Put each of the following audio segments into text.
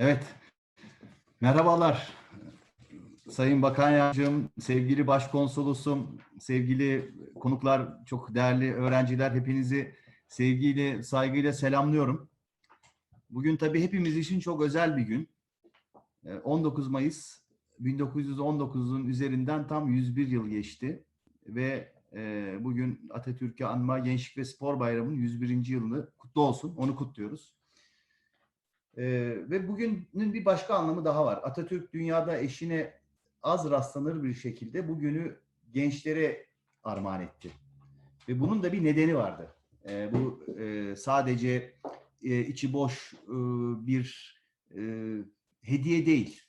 Evet. Merhabalar. Sayın Bakan Yardımcım, sevgili Başkonsolosum, sevgili konuklar, çok değerli öğrenciler, hepinizi sevgiyle, saygıyla selamlıyorum. Bugün tabii hepimiz için çok özel bir gün. Ee, 19 Mayıs 1919'un üzerinden tam 101 yıl geçti ve e, bugün Atatürk'ü anma Gençlik ve Spor Bayramı'nın 101. yılını kutlu olsun. Onu kutluyoruz. Ee, ve bugünün bir başka anlamı daha var. Atatürk dünyada eşine az rastlanır bir şekilde bugünü gençlere armağan etti. Ve bunun da bir nedeni vardı. Ee, bu e, sadece e, içi boş e, bir e, hediye değil.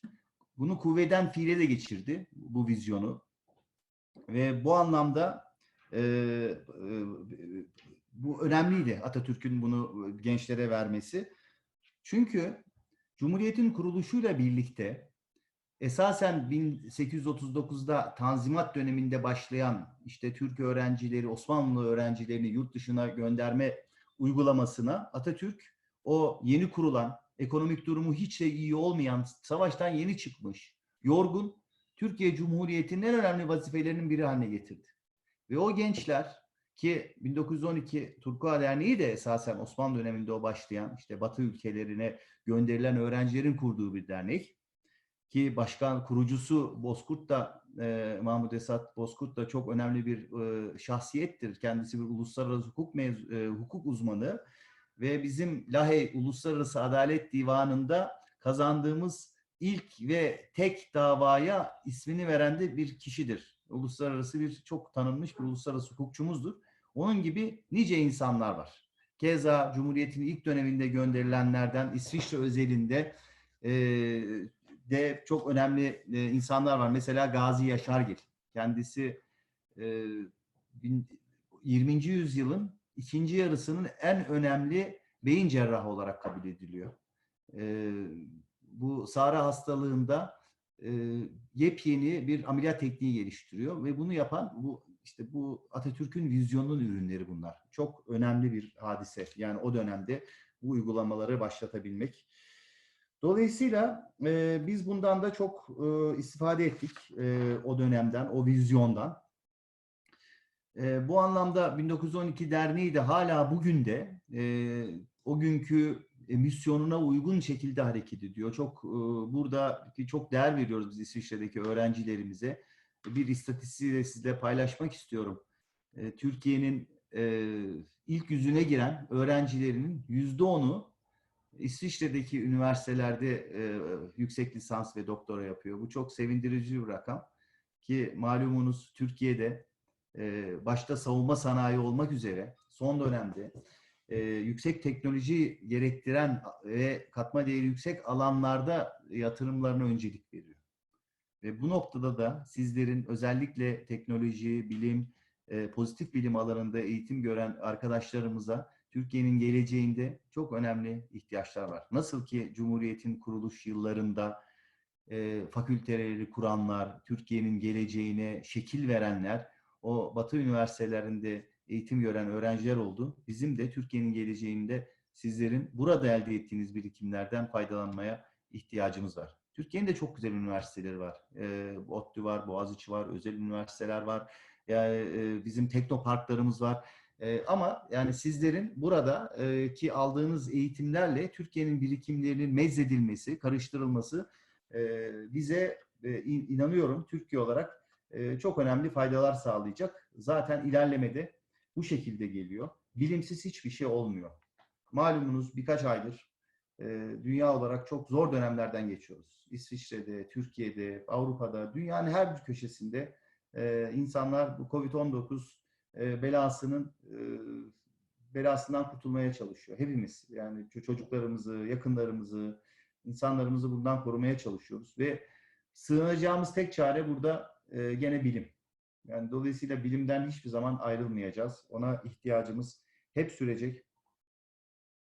Bunu kuvveden fiile de geçirdi bu vizyonu. Ve bu anlamda e, e, bu önemliydi Atatürk'ün bunu gençlere vermesi. Çünkü Cumhuriyet'in kuruluşuyla birlikte esasen 1839'da Tanzimat döneminde başlayan işte Türk öğrencileri, Osmanlı öğrencilerini yurt dışına gönderme uygulamasına Atatürk o yeni kurulan, ekonomik durumu hiç de iyi olmayan, savaştan yeni çıkmış, yorgun Türkiye Cumhuriyeti'nin en önemli vazifelerinin biri haline getirdi. Ve o gençler ki 1912 Turkuaz Derneği de esasen Osmanlı döneminde o başlayan işte Batı ülkelerine gönderilen öğrencilerin kurduğu bir dernek ki başkan kurucusu Bozkurt da e, Mahmut Esat Bozkurt da çok önemli bir e, şahsiyettir. Kendisi bir uluslararası hukuk mevzu, e, hukuk uzmanı ve bizim Lahey Uluslararası Adalet Divanı'nda kazandığımız ilk ve tek davaya ismini veren de bir kişidir. Uluslararası bir çok tanınmış bir uluslararası hukukçumuzdur. Onun gibi nice insanlar var. Keza Cumhuriyet'in ilk döneminde gönderilenlerden İsviçre özelinde e, de çok önemli e, insanlar var. Mesela Gazi Yaşargil. Kendisi e, bin, 20. yüzyılın ikinci yarısının en önemli beyin cerrahı olarak kabul ediliyor. E, bu Sara hastalığında e, yepyeni bir ameliyat tekniği geliştiriyor ve bunu yapan bu işte bu Atatürk'ün vizyonunun ürünleri bunlar. Çok önemli bir hadise. Yani o dönemde bu uygulamaları başlatabilmek. Dolayısıyla e, biz bundan da çok e, istifade ettik e, o dönemden, o vizyondan. E, bu anlamda 1912 Derneği de hala bugün de e, o günkü e, misyonuna uygun şekilde hareket ediyor. Çok e, burada çok değer veriyoruz biz İsviçre'deki öğrencilerimize. Bir istatistiği de sizle paylaşmak istiyorum. E, Türkiye'nin e, ilk yüzüne giren öğrencilerinin yüzde onu İsviçre'deki üniversitelerde e, yüksek lisans ve doktora yapıyor. Bu çok sevindirici bir rakam. Ki malumunuz Türkiye'de başta savunma sanayi olmak üzere son dönemde yüksek teknoloji gerektiren ve katma değeri yüksek alanlarda yatırımlarına öncelik veriyor. Ve bu noktada da sizlerin özellikle teknoloji, bilim, e, pozitif bilim alanında eğitim gören arkadaşlarımıza Türkiye'nin geleceğinde çok önemli ihtiyaçlar var. Nasıl ki Cumhuriyet'in kuruluş yıllarında e, fakülteleri kuranlar, Türkiye'nin geleceğine şekil verenler, o Batı üniversitelerinde eğitim gören öğrenciler oldu. Bizim de Türkiye'nin geleceğinde sizlerin burada elde ettiğiniz birikimlerden faydalanmaya ihtiyacımız var. Türkiye'nin de çok güzel üniversiteleri var. E, ODTÜ var, Boğaziçi var, özel üniversiteler var. Yani e, bizim teknoparklarımız var. E, ama yani sizlerin burada e, ki aldığınız eğitimlerle Türkiye'nin birikimlerinin mezledilmesi, karıştırılması e, bize e, inanıyorum Türkiye olarak e, çok önemli faydalar sağlayacak. Zaten ilerlemede bu şekilde geliyor. Bilimsiz hiçbir şey olmuyor. Malumunuz birkaç aydır e, dünya olarak çok zor dönemlerden geçiyoruz. İsviçre'de, Türkiye'de, Avrupa'da, dünyanın her bir köşesinde e, insanlar bu Covid-19 e, belasının e, belasından kurtulmaya çalışıyor. Hepimiz yani çocuklarımızı, yakınlarımızı, insanlarımızı bundan korumaya çalışıyoruz ve sığınacağımız tek çare burada gene bilim. Yani dolayısıyla bilimden hiçbir zaman ayrılmayacağız. Ona ihtiyacımız hep sürecek,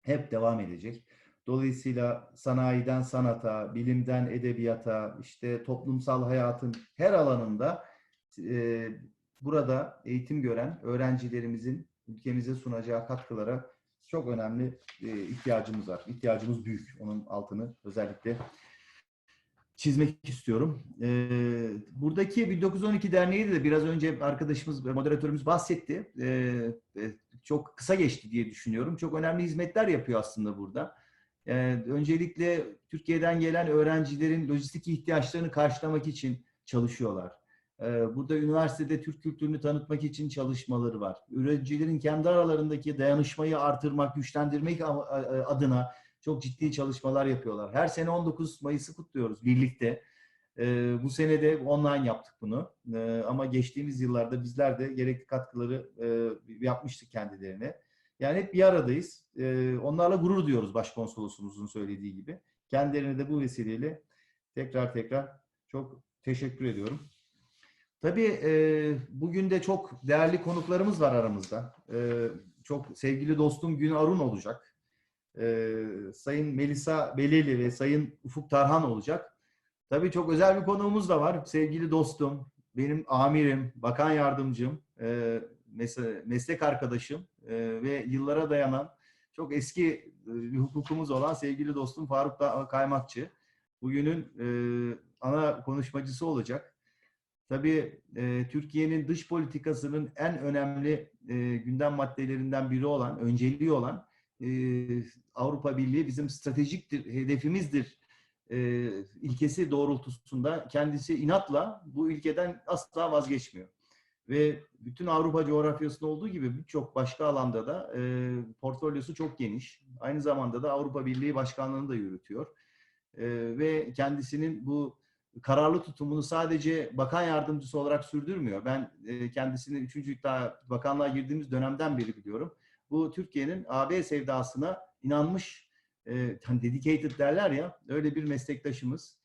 hep devam edecek. Dolayısıyla sanayiden sanata, bilimden edebiyata, işte toplumsal hayatın her alanında burada eğitim gören öğrencilerimizin ülkemize sunacağı katkılara çok önemli e, ihtiyacımız var. İhtiyacımız büyük. Onun altını özellikle çizmek istiyorum. Ee, buradaki 1912 Derneği de biraz önce arkadaşımız, moderatörümüz bahsetti. Ee, e, çok kısa geçti diye düşünüyorum. Çok önemli hizmetler yapıyor aslında burada. Ee, öncelikle Türkiye'den gelen öğrencilerin lojistik ihtiyaçlarını karşılamak için çalışıyorlar. Ee, burada üniversitede Türk kültürünü tanıtmak için çalışmaları var. Öğrencilerin kendi aralarındaki dayanışmayı artırmak, güçlendirmek adına çok ciddi çalışmalar yapıyorlar. Her sene 19 Mayıs'ı kutluyoruz birlikte. Ee, bu sene de online yaptık bunu. Ama geçtiğimiz yıllarda bizler de gerekli katkıları e, yapmıştık kendilerine. Yani hep bir aradayız. Ee, onlarla gurur duyuyoruz başkonsolosumuzun söylediği gibi. Kendilerine de bu vesileyle tekrar tekrar çok teşekkür ediyorum. Tabii e, bugün de çok değerli konuklarımız var aramızda. E, çok sevgili dostum Gün Arun olacak. E, Sayın Melisa Beleli ve Sayın Ufuk Tarhan olacak. Tabii çok özel bir konuğumuz da var. Sevgili dostum, benim amirim, bakan yardımcım, e, mes- meslek arkadaşım e, ve yıllara dayanan çok eski e, hukukumuz olan sevgili dostum Faruk Da- Kaymakçı. Bugünün e, ana konuşmacısı olacak. Tabii Türkiye'nin dış politikasının en önemli gündem maddelerinden biri olan, önceliği olan Avrupa Birliği bizim stratejik hedefimizdir ilkesi doğrultusunda kendisi inatla bu ilkeden asla vazgeçmiyor. Ve bütün Avrupa coğrafyasında olduğu gibi birçok başka alanda da e, portfolyosu çok geniş. Aynı zamanda da Avrupa Birliği Başkanlığı'nı da yürütüyor. E, ve kendisinin bu kararlı tutumunu sadece bakan yardımcısı olarak sürdürmüyor. Ben e, kendisini 3. iddia bakanlığa girdiğimiz dönemden beri biliyorum. Bu Türkiye'nin AB sevdasına inanmış, e, hani dedicated derler ya, öyle bir meslektaşımız.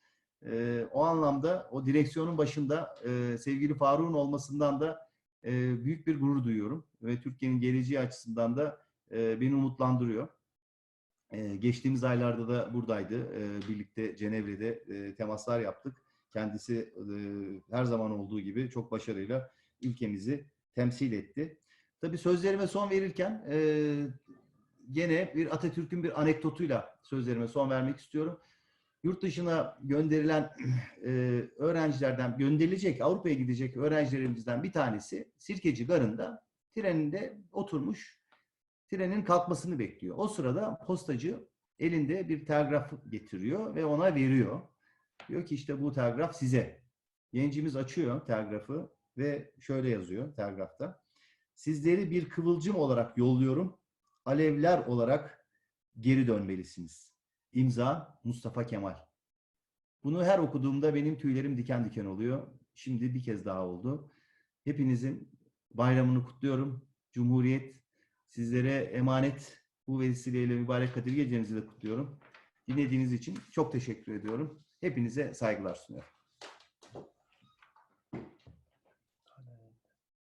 E, o anlamda o direksiyonun başında e, sevgili Faruk'un olmasından da e, büyük bir gurur duyuyorum. Ve Türkiye'nin geleceği açısından da e, beni umutlandırıyor. Ee, geçtiğimiz aylarda da buradaydı. Ee, birlikte Cenevre'de e, temaslar yaptık. Kendisi e, her zaman olduğu gibi çok başarıyla ülkemizi temsil etti. Tabii sözlerime son verirken e, gene bir Atatürk'ün bir anekdotuyla sözlerime son vermek istiyorum. Yurt dışına gönderilen e, öğrencilerden, gönderilecek, Avrupa'ya gidecek öğrencilerimizden bir tanesi Sirkeci Garı'nda treninde oturmuş trenin kalkmasını bekliyor. O sırada postacı elinde bir telgraf getiriyor ve ona veriyor. Diyor ki işte bu telgraf size. Gencimiz açıyor telgrafı ve şöyle yazıyor telgrafta. Sizleri bir kıvılcım olarak yolluyorum. Alevler olarak geri dönmelisiniz. İmza Mustafa Kemal. Bunu her okuduğumda benim tüylerim diken diken oluyor. Şimdi bir kez daha oldu. Hepinizin bayramını kutluyorum. Cumhuriyet Sizlere emanet bu vesileyle mübarek Kadir Gecenizi de kutluyorum. Dinlediğiniz için çok teşekkür ediyorum. Hepinize saygılar sunuyorum.